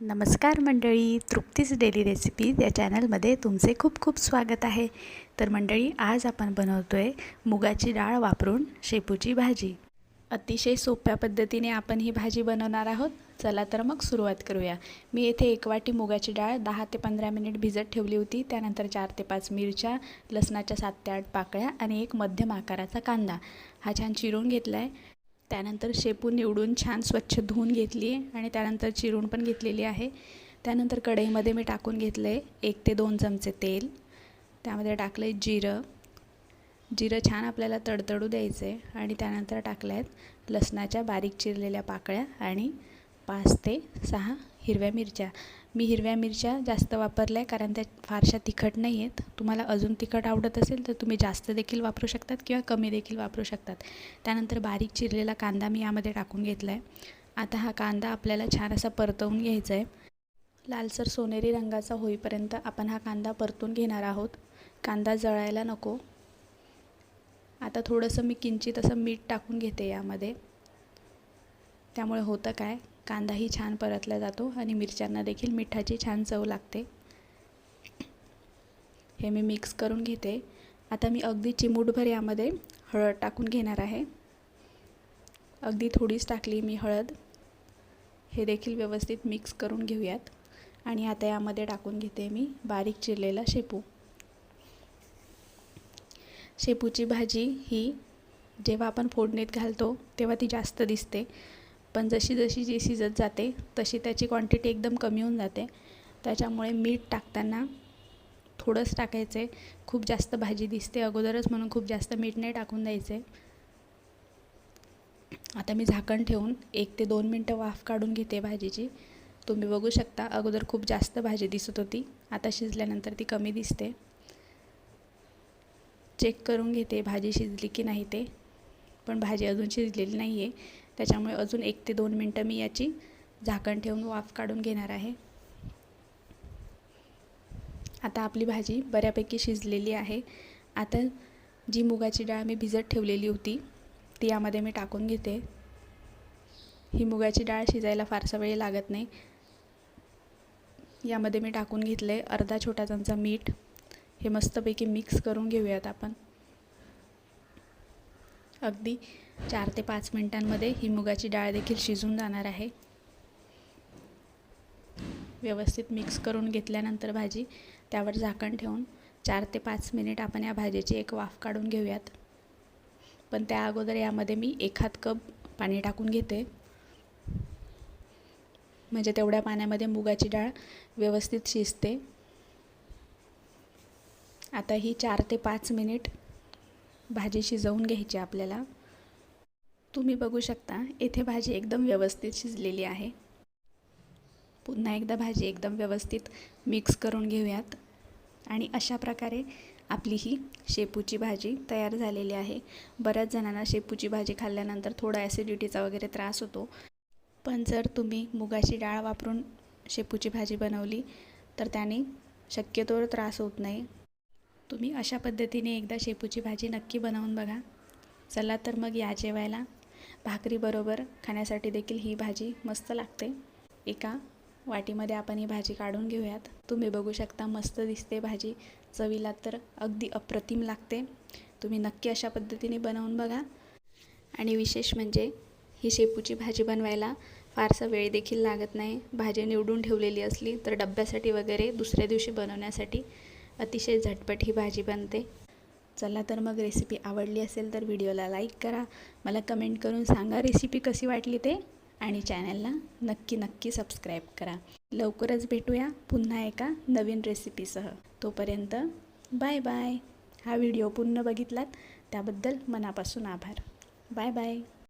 नमस्कार मंडळी तृप्तीच daily recipes या चॅनलमध्ये तुमचे खूप खूप स्वागत आहे. तर मंडळी आज आपण बनवतो आहे मुगाची डाळ वापरून शेपूची भाजी. अतिशय सोप्या पद्धतीने आपण ही भाजी बनवणार आहोत. चला तर मग सुरुवात करूया. मी येथे एक वाटी मुगाची डाळ दहा ते पंधरा मिनिट भिजत ठेवली होती. त्यानंतर चार ते पाच मिरच्या लसणाच्या सात ते आठ पाकळ्या आणि एक मध्यम आकाराचा कांदा. हा छान चिरून घेतला आहे त्यानंतर शेपू निवडून छान स्वच्छ धुवून घेतली आणि त्यानंतर चिरून पण घेतलेली आहे. त्यानंतर कढईमध्ये मी टाकून घेतलं आहे एक ते दोन चमचे तेल. त्यामध्ये टाकलं आहे जिरं. जिरं छान आपल्याला तडतडू द्यायचं आहे आणि त्यानंतर टाकल्या आहेत लसणाच्या बारीक चिरलेल्या पाकळ्या आणि पाच ते सहा हिरव्या मिरच्या. मी हिरव्या मिरच्या जास्त वापरल्या कारण त्या फारशा तिखट नाही आहेत. तुम्हाला अजून तिखट आवडत असेल तर तुम्ही जास्त देखील वापरू शकतात किंवा कमी देखील वापरू शकतात. त्यानंतर बारीक चिरलेला कांदा मी यामध्ये टाकून घेतला आहे आता हा कांदा आपल्याला छान असा परतवून घ्यायचा आहे लालसर सोनेरी रंगाचा होईपर्यंत आपण हा कांदा परतून घेणार आहोत. कांदा जळायला नको. आता थोडंसं मी किंचित असं मीठ टाकून घेते यामध्ये. त्यामुळे होतं काय? कांदाही छान परतला जातो आणि मिरच्यांना देखील मिठाची छान चव लागते. हे मी मिक्स करून घेते. आता मी अगदी चिमूटभर यामध्ये हळद टाकून घेणार आहे. अगदी थोडीच टाकली मी हळद. हे देखील व्यवस्थित मिक्स करून घेऊयात. आणि आता यामध्ये टाकून घेते मी बारीक चिरलेला शेपू. शेपूची भाजी ही जेव्हा आपण फोडणीत घालतो तेव्हा ती जास्त दिसते. पण जशी जशी जी शिजत जाते तशी त्याची क्वांटिटी एकदम कमी होऊन जाते. त्याच्यामुळे मीठ टाकताना थोडंच टाकायचं. आहे खूप जास्त भाजी दिसते अगोदरच म्हणून खूप जास्त मीठ नाही टाकून द्यायचे. आता मी झाकण ठेवून एक ते दोन मिनटं वाफ काढून घेते भाजीची. तुम्ही बघू शकता अगोदर खूप जास्त भाजी दिसत होती. आता शिजल्यानंतर ती कमी दिसते. चेक करून घेते भाजी शिजली की नाही ते. पण भाजी अजून शिजलेली नाही आहे त्याच्यामुळे अजून एक ते दोन मिनटं मी याची झाकण ठेवून वाफ काढून घेणार आहे. आता आपली भाजी बऱ्यापैकी शिजलेली आहे. आता जी मुगाची डाळ मी भिजत ठेवलेली होती ती यामध्ये मी टाकून घेते. ही मुगाची डाळ शिजायला फारसा वेळ लागत नाही. यामध्ये मी टाकून घेतलं आहे अर्धा छोटा चमचा मीठ. हे मस्तपैकी मिक्स करून घेऊयात आपण. अगदी चार ते पाच मिनटांमध्ये ही मुगाची डाळ देखील शिजून जाणार आहे. व्यवस्थित मिक्स करून घेतल्यानंतर भाजी त्यावर झाकण ठेवून चार ते पाच मिनिट आपण या भाजीची एक वाफ काढून घेऊयात. पण त्या अगोदर यामध्ये मी एखाद कप पाणी टाकून घेते. म्हणजे तेवढ्या पाण्यामध्ये मुगाची डाळ व्यवस्थित शिजते. आता ही चार ते पाच मिनिट भाजी शिजवून घ्यायची आपल्याला. तुम्ही बघू शकता येथे भाजी एकदम व्यवस्थित शिजलेली आहे. पुन्हा एकदा भाजी एकदम व्यवस्थित मिक्स करून घेऊयात. आणि अशा प्रकारे आपली ही शेपूची भाजी तयार झालेली आहे. बऱ्याच जणांना शेपूची भाजी खाल्ल्यानंतर थोडा ॲसिडिटीचा वगैरे त्रास होतो. पण जर तुम्ही मुगाची डाळ वापरून शेपूची भाजी बनवली तर त्याने शक्यतोवर त्रास होत नाही. तुम्ही अशा पद्धतीने एकदा शेपूची भाजी नक्की बनवून बघा. चला तर मग या जेवायला. भाकरीबरोबर खाण्यासाठी देखील ही भाजी मस्त लागते. एका वाटीमध्ये आपण ही भाजी काढून घेऊयात. तुम्ही बघू शकता मस्त दिसते भाजी. चवीला तर अगदी अप्रतिम लागते. तुम्ही नक्की अशा पद्धतीने बनवून बघा. आणि विशेष म्हणजे ही शेपूची भाजी बनवायला फारसा वेळ देखील लागत नाही. भाजी निवडून ठेवलेली असली तर डब्यासाठी वगैरे दुसऱ्या दिवशी बनवण्यासाठी अतिशय झटपट ही भाजी बनते. चला तर मग रेसिपी आवडली असेल तर व्हिडिओला लाईक करा. मला कमेंट करून सांगा रेसिपी कशी वाटली ते. आणि चॅनलला नक्की नक्की सबस्क्राईब करा. लवकरच भेटूया पुन्हा एका नवीन रेसिपीसह तोपर्यंत बाय बाय हा व्हिडिओ पूर्ण बघितलात त्याबद्दल मनापासून आभार. Bye bye